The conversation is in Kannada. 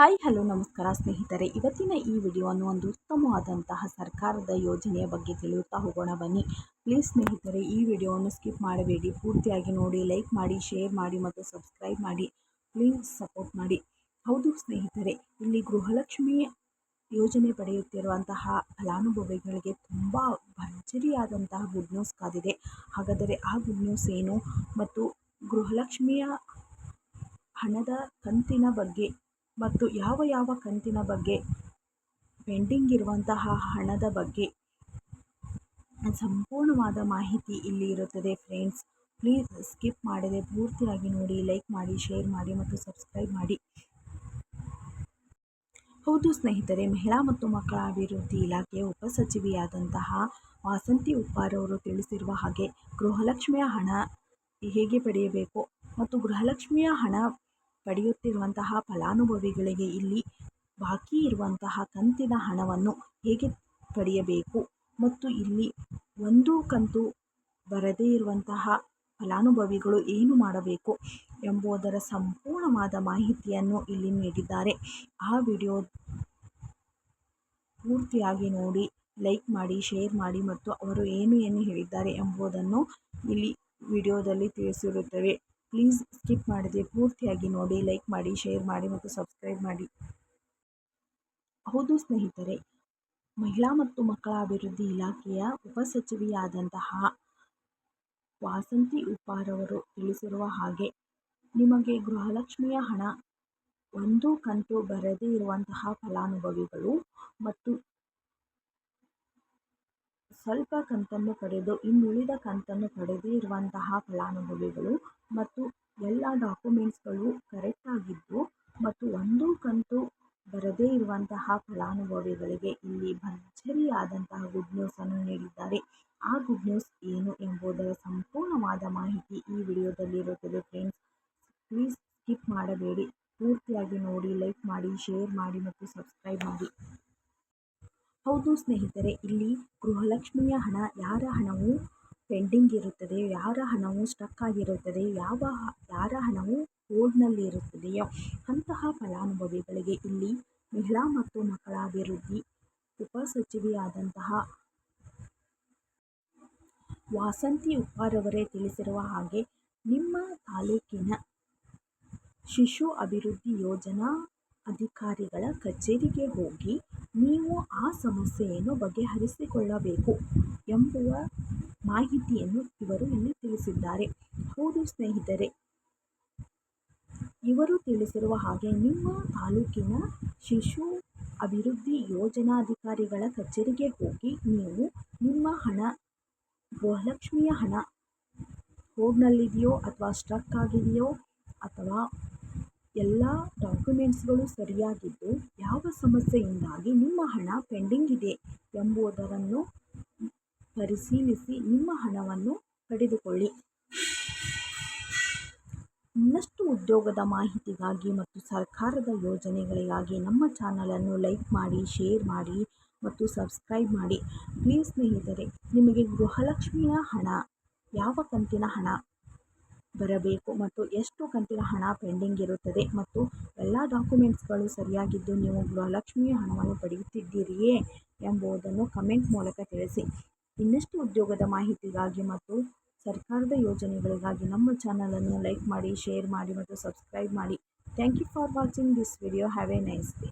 ಹಾಯ್, ಹಲೋ, ನಮಸ್ಕಾರ ಸ್ನೇಹಿತರೆ. ಇವತ್ತಿನ ಈ ವಿಡಿಯೋವನ್ನು ಒಂದು ಉತ್ತಮವಾದಂತಹ ಸರ್ಕಾರದ ಯೋಜನೆಯ ಬಗ್ಗೆ ತಿಳಿಯುತ್ತಾ ಹೋಗೋಣ ಬನ್ನಿ. ಪ್ಲೀಸ್ ಸ್ನೇಹಿತರೆ, ಈ ವಿಡಿಯೋವನ್ನು ಸ್ಕಿಪ್ ಮಾಡಬೇಡಿ. ಪೂರ್ತಿಯಾಗಿ ನೋಡಿ ಲೈಕ್ ಮಾಡಿ ಶೇರ್ ಮಾಡಿ ಮತ್ತು ಸಬ್ಸ್ಕ್ರೈಬ್ ಮಾಡಿ. ಪ್ಲೀಸ್ ಸಪೋರ್ಟ್ ಮಾಡಿ. ಹೌದು ಸ್ನೇಹಿತರೆ, ಇಲ್ಲಿ ಗೃಹಲಕ್ಷ್ಮಿ ಯೋಜನೆ ಪಡೆಯುತ್ತಿರುವಂತಹ ಫಲಾನುಭವಿಗಳಿಗೆ ತುಂಬ ಭರ್ಜರಿಯಾದಂತಹ ಗುಡ್ ನ್ಯೂಸ್ ಕಾದಿದೆ. ಹಾಗಾದರೆ ಆ ಗುಡ್ ನ್ಯೂಸ್ ಏನು? ಮತ್ತು ಗೃಹಲಕ್ಷ್ಮಿಯ ಹಣದ ಕಂತಿನ ಬಗ್ಗೆ ಮತ್ತು ಯಾವ ಯಾವ ಕಂತಿನ ಬಗ್ಗೆ ಪೆಂಡಿಂಗ್ ಇರುವಂತಹ ಹಣದ ಬಗ್ಗೆ ಸಂಪೂರ್ಣವಾದ ಮಾಹಿತಿ ಇಲ್ಲಿ ಇರುತ್ತದೆ ಫ್ರೆಂಡ್ಸ್. ಪ್ಲೀಸ್ ಸ್ಕಿಪ್ ಮಾಡದೆ ಪೂರ್ತಿಯಾಗಿ ನೋಡಿ, ಲೈಕ್ ಮಾಡಿ, ಶೇರ್ ಮಾಡಿ ಮತ್ತು ಸಬ್ಸ್ಕ್ರೈಬ್ ಮಾಡಿ. ಹೌದು ಸ್ನೇಹಿತರೆ, ಮಹಿಳಾ ಮತ್ತು ಮಕ್ಕಳ ಅಭಿವೃದ್ಧಿ ಇಲಾಖೆಯ ಉಪಸಚಿವೆಯಾದಂತಹ ವಾಸಂತಿ ಉಪ್ಪಾರವರು ತಿಳಿಸಿರುವ ಹಾಗೆ ಗೃಹಲಕ್ಷ್ಮಿಯ ಹಣ ಹೇಗೆ ಪಡೆಯಬೇಕು ಮತ್ತು ಗೃಹಲಕ್ಷ್ಮಿಯ ಹಣ ಪಡೆಯುತ್ತಿರುವಂತಹ ಫಲಾನುಭವಿಗಳಿಗೆ ಇಲ್ಲಿ ಬಾಕಿ ಇರುವಂತಹ ಕಂತಿನ ಹಣವನ್ನು ಹೇಗೆ ಪಡೆಯಬೇಕು? ಮತ್ತು ಇಲ್ಲಿ ಒಂದು ಕಂತು ಬರದೇ ಇರುವಂತಹ ಫಲಾನುಭವಿಗಳು ಏನು ಮಾಡಬೇಕು ಎಂಬುದರ ಸಂಪೂರ್ಣವಾದ ಮಾಹಿತಿಯನ್ನು ಇಲ್ಲಿ ನೀಡಿದ್ದಾರೆ. ಆ ವಿಡಿಯೋ ಪೂರ್ತಿಯಾಗಿ ನೋಡಿ, ಲೈಕ್ ಮಾಡಿ, ಶೇರ್ ಮಾಡಿ ಮತ್ತು ಅವರು ಏನು ಏನು ಹೇಳಿದ್ದಾರೆ ಎಂಬುದನ್ನು ಇಲ್ಲಿ ವಿಡಿಯೋದಲ್ಲಿ ತಿಳಿಸಿರುತ್ತವೆ. ಪ್ಲೀಸ್ ಸ್ಕಿಪ್ ಮಾಡದೆ ಪೂರ್ತಿಯಾಗಿ ನೋಡಿ ಲೈಕ್ ಮಾಡಿ ಶೇರ್ ಮಾಡಿ ಮತ್ತು ಸಬ್ಸ್ಕ್ರೈಬ್ ಮಾಡಿ. ಹೌದು ಸ್ನೇಹಿತರೆ, ಮಹಿಳಾ ಮತ್ತು ಮಕ್ಕಳ ಅಭಿವೃದ್ಧಿ ಇಲಾಖೆಯ ಉಪಸಚಿವೆಯಾದಂತಹ ವಾಸಂತಿ ಉಪ್ಪಾರವರು ತಿಳಿಸಿರುವ ಹಾಗೆ, ನಿಮಗೆ ಗೃಹಲಕ್ಷ್ಮಿಯ ಹಣ ಒಂದು ಕಂತು ಬರದೇ ಇರುವಂತಹ ಫಲಾನುಭವಿಗಳು ಮತ್ತು ಸ್ವಲ್ಪ ಕಂತನ್ನು ಪಡೆದು ಇನ್ನುಳಿದ ಕಂತನ್ನು ಪಡೆದೇ ಇರುವಂತಹ ಫಲಾನುಭವಿಗಳು ಮತ್ತು ಎಲ್ಲ ಡಾಕ್ಯುಮೆಂಟ್ಸ್ಗಳು ಕರೆಕ್ಟಾಗಿದ್ದು ಮತ್ತು ಒಂದು ಕಂತು ಬರದೇ ಇರುವಂತಹ ಫಲಾನುಭವಿಗಳಿಗೆ ಇಲ್ಲಿ ಭರ್ಜರಿಯಾದಂತಹ ಗುಡ್ ನ್ಯೂಸನ್ನು ನೀಡಿದ್ದಾರೆ. ಆ ಗುಡ್ ನ್ಯೂಸ್ ಏನು ಎಂಬುದರ ಸಂಪೂರ್ಣವಾದ ಮಾಹಿತಿ ಈ ವಿಡಿಯೋದಲ್ಲಿರುತ್ತದೆ ಫ್ರೆಂಡ್ಸ್ ಪ್ಲೀಸ್ ಸ್ಕಿಪ್ ಮಾಡಬೇಡಿ. ಪೂರ್ತಿಯಾಗಿ ನೋಡಿ ಲೈಕ್ ಮಾಡಿ ಶೇರ್ ಮಾಡಿ ಮತ್ತು ಸಬ್ಸ್ಕ್ರೈಬ್ ಮಾಡಿ. ಹೌದು ಸ್ನೇಹಿತರೆ, ಇಲ್ಲಿ ಗೃಹಲಕ್ಷ್ಮಿಯ ಹಣ, ಯಾರ ಹಣವು ಪೆಂಡಿಂಗ್ ಇರುತ್ತದೆ, ಯಾರ ಹಣವು ಸ್ಟಕ್ ಆಗಿರುತ್ತದೆ, ಯಾವ ಯಾರ ಹಣವು ಹೋಲ್ಡ್ನಲ್ಲಿ ಇರುತ್ತದೆಯೋ ಅಂತಹ ಫಲಾನುಭವಿಗಳಿಗೆ ಇಲ್ಲಿ ಮಹಿಳಾ ಮತ್ತು ಮಕ್ಕಳ ಅಭಿವೃದ್ಧಿ ಉಪಸಚಿವೆಯಾದಂತಹ ವಾಸಂತಿ ಉಪ್ಪಾರವರೇ ತಿಳಿಸಿರುವ ಹಾಗೆ ನಿಮ್ಮ ತಾಲೂಕಿನ ಶಿಶು ಅಭಿವೃದ್ಧಿ ಯೋಜನಾ ಅಧಿಕಾರಿಗಳ ಕಚೇರಿಗೆ ಹೋಗಿ ನೀವು ಆ ಸಮಸ್ಯೆಯನ್ನು ಬಗೆಹರಿಸಿಕೊಳ್ಳಬೇಕು ಎಂಬುವ ಮಾಹಿತಿಯನ್ನು ಇವರು ಇಲ್ಲಿ ತಿಳಿಸಿದ್ದಾರೆ. ಹೌದು ಸ್ನೇಹಿತರೆ, ಇವರು ತಿಳಿಸಿರುವ ಹಾಗೆ ನಿಮ್ಮ ತಾಲೂಕಿನ ಶಿಶು ಅಭಿವೃದ್ಧಿ ಯೋಜನಾಧಿಕಾರಿಗಳ ಕಚೇರಿಗೆ ಹೋಗಿ ನೀವು ನಿಮ್ಮ ಹಣ, ಗೃಹಲಕ್ಷ್ಮಿಯ ಹಣ ಹೋಗ್ನಲ್ಲಿದೆಯೋ ಅಥವಾ ಸ್ಟ್ರಕ್ ಆಗಿದೆಯೋ ಅಥವಾ ಎಲ್ಲ ಡಾಕ್ಯುಮೆಂಟ್ಸ್ಗಳು ಸರಿಯಾಗಿದ್ದು ಯಾವ ಸಮಸ್ಯೆಯಿಂದಾಗಿ ನಿಮ್ಮ ಹಣ ಪೆಂಡಿಂಗ್ ಇದೆ ಎಂಬುದನ್ನು ಪರಿಶೀಲಿಸಿ ನಿಮ್ಮ ಹಣವನ್ನು ಪಡೆದುಕೊಳ್ಳಿ. ಇನ್ನಷ್ಟು ಉದ್ಯೋಗದ ಮಾಹಿತಿಗಾಗಿ ಮತ್ತು ಸರ್ಕಾರದ ಯೋಜನೆಗಳಿಗಾಗಿ ನಮ್ಮ ಚಾನಲನ್ನು ಲೈಕ್ ಮಾಡಿ, ಶೇರ್ ಮಾಡಿ ಮತ್ತು ಸಬ್ಸ್ಕ್ರೈಬ್ ಮಾಡಿ. ಪ್ಲೀಸ್ ಸ್ನೇಹಿತರೆ, ನಿಮಗೆ ಗೃಹಲಕ್ಷ್ಮಿಯ ಹಣ, ಯಾವ ಕಂತಿನ ಹಣ ಬರಬೇಕು ಮತ್ತು ಎಷ್ಟು ಕಂತಿನ ಹಣ ಪೆಂಡಿಂಗ್ ಇರುತ್ತದೆ ಮತ್ತು ಎಲ್ಲ ಡಾಕ್ಯುಮೆಂಟ್ಸ್ಗಳು ಸರಿಯಾಗಿದ್ದು ನೀವು ಗೃಹಲಕ್ಷ್ಮಿಯ ಹಣವನ್ನು ಪಡೆಯುತ್ತಿದ್ದೀರಿಯೇ ಎಂಬುದನ್ನು ಕಮೆಂಟ್ ಮೂಲಕ ತಿಳಿಸಿ. ಇನ್ನಷ್ಟು ಉದ್ಯೋಗದ ಮಾಹಿತಿಗಾಗಿ ಮತ್ತು ಸರ್ಕಾರದ ಯೋಜನೆಗಳಿಗಾಗಿ ನಮ್ಮ ಚಾನಲನ್ನು ಲೈಕ್ ಮಾಡಿ ಶೇರ್ ಮಾಡಿ ಮತ್ತು ಸಬ್ಸ್ಕ್ರೈಬ್ ಮಾಡಿ. Thank you for watching this video have a nice day